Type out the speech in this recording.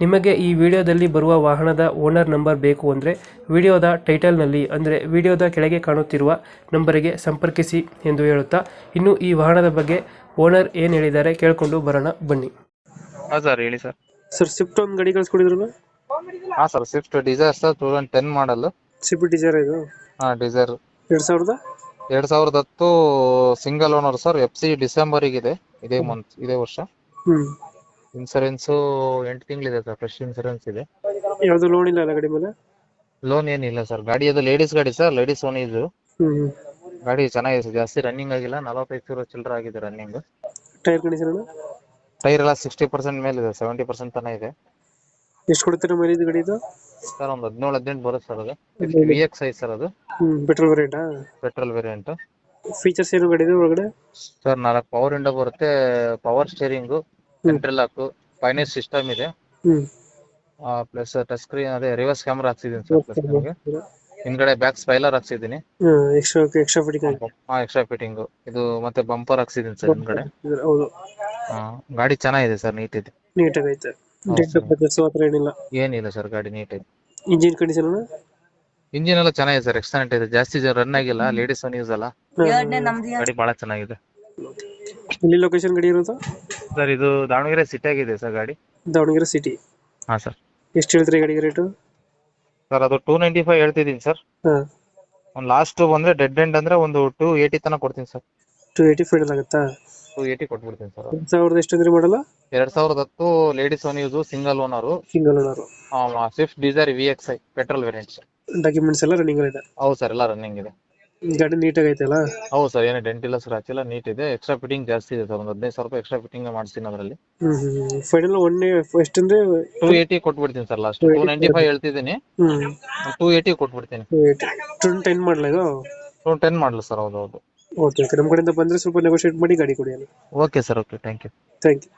ನಿಮಗೆ ಈ ವಿಡಿಯೋದಲ್ಲಿ ಬರುವ ವಾಹನದ ಓನರ್ ನಂಬರ್ ಬೇಕು ಅಂದರೆ ವಿಡಿಯೋದ ಟೈಟಲ್ನಲ್ಲಿ ಅಂದರೆ ವಿಡಿಯೋದ ಕೆಳಗೆ ಕಾಣುತ್ತಿರುವ ನಂಬರಿಗೆ ಸಂಪರ್ಕಿಸಿ ಎಂದು ಹೇಳುತ್ತಾ ಇನ್ನು ಈ ವಾಹನದ ಬಗ್ಗೆ ಓನರ್ ಏನು ಹೇಳಿದ್ದಾರೆ ಕೇಳಿಕೊಂಡು ಬರೋಣ ಬನ್ನಿ. ಹಾ ಸರ್ ಹೇಳಿ ಸರ್. ಸರ್ ಸ್ವಿಫ್ಟ್ ಒಂದು ಗಾಡಿ ಕಳಿಸ್ಕೊಡಿದ್ರು ಹಾ sir Swift Dzire sir two thousand ten model Swift Dzire ಇದು? ಹಾ ಡಿಸೈರ್ ಎರಡು ಸಾವಿರದ? ಎರಡು ಸಾವಿರದ ಹತ್ತು single owner sir F C ಡಿಸೆಂಬರಿಗೆ ಇದೆ ಇದೇ ಮಂತ್ ಇದೇ ವರ್ಷ. ಹ್ಞೂ ಇನ್ಸೂರೆನ್ಸ್ ಎಂಟು ತಿಂಗಳಿದೆ ಸರ್ ಫ್ರೆಶ್ ಇನ್ಸೂರೆನ್ಸ್ ಇದೆ. ಯಾವುದು ಲೋನ್ ಇಲ್ಲ ಅಲ್ಲ ಗಾಡಿ ಮೇಲೆ? ಲೋನ್ ಏನಿಲ್ಲ ಸರ್ ಗಾಡಿ ಅದು ಲೇಡೀಸ್ ಗಾಡಿ ಸರ್ ಲೇಡೀಸ್ ಓನ್ ಇದು. ಹ್ಞೂ ಗಾಡಿ ಚೆನ್ನಾಗಿದೆ ಸರ್ ಜಾಸ್ತಿ ರನ್ನಿಂಗ್ ಆಗಿಲ್ಲ ನಲವತ್ತೈದು ಸಾವಿರ ಚಿಲ್ಲರ ಆಗಿದೆ ರನ್ನಿಂಗ್ ಟೈರ್ ಕಂಡೀಷನ್ ಟೈರ್ ಎಲ್ಲ ಸಿಕ್ಸ್ಟಿ ಪರ್ಸೆಂಟ್ ಮೇಲೆ ಇದೆ ಸೆವೆಂಟಿ ಪರ್ಸೆಂಟ್ ತನ ಇದೆ. ಎಷ್ಟು ಕೊಡ್ತೀರಾ ಮೈಲೇಜ್ ಗಾಡಿ ಇದು? ಸರ್ ಒಂದು ಹದಿನೇಳು ಹದಿನೆಂಟು ಬರುತ್ತೆ ಸರ್ ಅದು. ವಿ ಎಕ್ಸ್ ಐ ಸರ್ ಅದು. ಹ್ಞೂ petrol variant petrol variant features ಏನು ಗಾಡಿ ಇದೆ ಒಳಗಡೆ? ಸರ್ ನಾಲ್ಕು ಪವರ್ ವಿಂಡೋ ಬರುತ್ತೆ power steering central lock finance system ಇದೆ. ಆ ಪ್ಲಸ್ ಟಚ್ ಸ್ಕ್ರೀನ್ ಅದೇ ರಿವರ್ಸ್ ಕ್ಯಾಮ್ರಾ ಹಾಕ್ಸಿದೀನಿ ಸರ್ ಪ್ಲಸ್ ನಿಮಗೆ ಹಿಂದ್ಗಡೆ ಬ್ಯಾಕ್ ಸ್ಪೈಲರ್ ಹಾಕ್ಸಿದೀನಿ ಹಾಂ ಎಕ್ಸ್ಟ್ರಾ ಎಕ್ಸ್ಟ್ರಾ ಫಿಟ್ಟಿಂಗ್ ಆಗಿ ಹಾ ಎಕ್ಸ್ಟ್ರಾ ಫಿಟ್ಟಿಂಗ್ ಇದು ಮತ್ತೆ ಬಂಪರ್ ಹಾಕ್ಸಿದೀನಿ ಸರ್ ಹಿಂದ್ಗಡೆ. ಹೌದು. ಹಾ ಗಾಡಿ ಚೆನ್ನಾಗಿದೆ ಸರ್ ನೀಟ್ ಇದೆ. ನೀಟ್ ಆಗೈತೆ. ಡೆಡ್ ಬಗ್ಗಸ್ ಹತ್ರ ಏನಿಲ್ಲ. ಏನಿಲ್ಲ ಸರ್ ಗಾಡಿ ನೀಟ್ ಇದೆ. ಇಂಜಿನ್ ಕಂಡೀಷನ್ ಇಂಜಿನ್ ಎಲ್ಲ ಚೆನ್ನಾಗಿದೆ ಸರ್ ಎಕ್ಸ್ಟೆಂಟ್ ಇದೆ. ಜಾಸ್ತಿ ರನ್ ಆಗಿಲ್ಲ ಲೇಡೀಸ್ ಒನ್ ಯೂಸ್ ಅಲ್ಲ. ಗಾಡಿ ಬಹಳ ಚೆನ್ನಾಗಿದೆ. ಇಲ್ಲಿ ಲೊಕೇಶನ್ ಗಾಡಿ ಇರೋದು? ಸರ್ ಇದು ದಾವಣಗೆರೆ ಸಿಟಿ ಆಗಿದೆ ಸರ್ ಗಾಡಿ. ದಾವಣಗೆರೆ ಸಿಟಿ ಹಾ ಸರ್. ಎಷ್ಟು ಹೇಳ್ತೀರಿ ಗಾಡಿಗೆ ರೇಟು ಸರ್ ಅದು ಟೂ ನೈಂಟಿ ಫೈವ್ ಹೇಳ್ತಿದ್ದೀನಿ ಸರ್. ಹಾಂ. ಒಂದು ಲಾಸ್ಟ್ ಬಂದ್ರೆ ಡೆಡ್ ಎಂಡ್ ಅಂದ್ರೆ ಒಂದು ಟೂ ಏಯ್ಟಿ ತನಕ ಕೊಡ್ತೀನಿ ಸರ್. ಟು ಏಯ್ಟಿ ಫೈನಲ್ ಆಗುತ್ತಾ? ಟೂ ಏಯ್ಟಿ ಕೊಟ್ಬಿಡ್ತೀನಿ ಸರ್. ಒಂದು ಸಾವಿರದ ಎಷ್ಟು ಅಂದ್ರೆ ಮಾಡಲ್ಲ ಎರಡ್ ಸಾವಿರದ ಹತ್ತು ladies own use single owner single owner Swift Dzire V X I petrol variant documents ಎಲ್ಲ ರನ್ನಿಂಗ್ ಇದೆ. ಹೌದು ಸರ್ ಎಲ್ಲ ರನ್ನಿಂಗ್ ಇದೆ. ಗಾಡಿ ನೀಟಾಗಿ ಐತಲ್ಲ ಹೌದು ಸರ್ ಏನು ಡೆಂಟ್ ಇಲ್ಲ ಸರ್ ಇಲ್ಲ ನೀಟ್ ಇದೆ ಎಕ್ಸ್ಟ್ರಾ ಫಿಟ್ಟಿಂಗ್ ಜಾಸ್ತಿ ಇದೆ ಸರ್ ಒಂದು ಹದಿನೈದು ಸಾವಿರ ರೂಪಾಯಿ ಎಕ್ಸ್ಟ್ರಾ ಫಿಟ್ಟಿಂಗ್ ಮಾಡ್ತೀನಿ ಅದರಲ್ಲಿ. ಹ್ಮ್ ಹ್ಮ್ ಫೈನಲ್ ಒನ್ ಎಷ್ಟಂದ್ರೆ ಟೂ ಏಯ್ಟಿ ಕೊಟ್ಬಿಡ್ತೀನಿ sir last two ninety five ಹೇಳ್ತಿದ್ದೀನಿ. ಹ್ಮ್. ಟೂ ಏಯ್ಟಿ ಕೊಟ್ಬಿಡ್ತೀನಿ. ಟು ಏಯ್ಟಿ ಟೆನ್ ಮಾಡಲ ಇದು? ಟೂ ಟೆನ್ ಮಾಡಲು ಸರ್ ಹೌದು ಹೌದು. ಓಕೆ ಓಕೆ ನಮ್ಮ ಕಡೆಯಿಂದ ಬಂದ್ರೆ ಸ್ವಲ್ಪ ನೆಗೋಷಿಯೇಟ್ ಮಾಡಿ ಗಾಡಿ ಕೊಡಿ ಅಲ್ಲ. Okay sir okay thank you thank you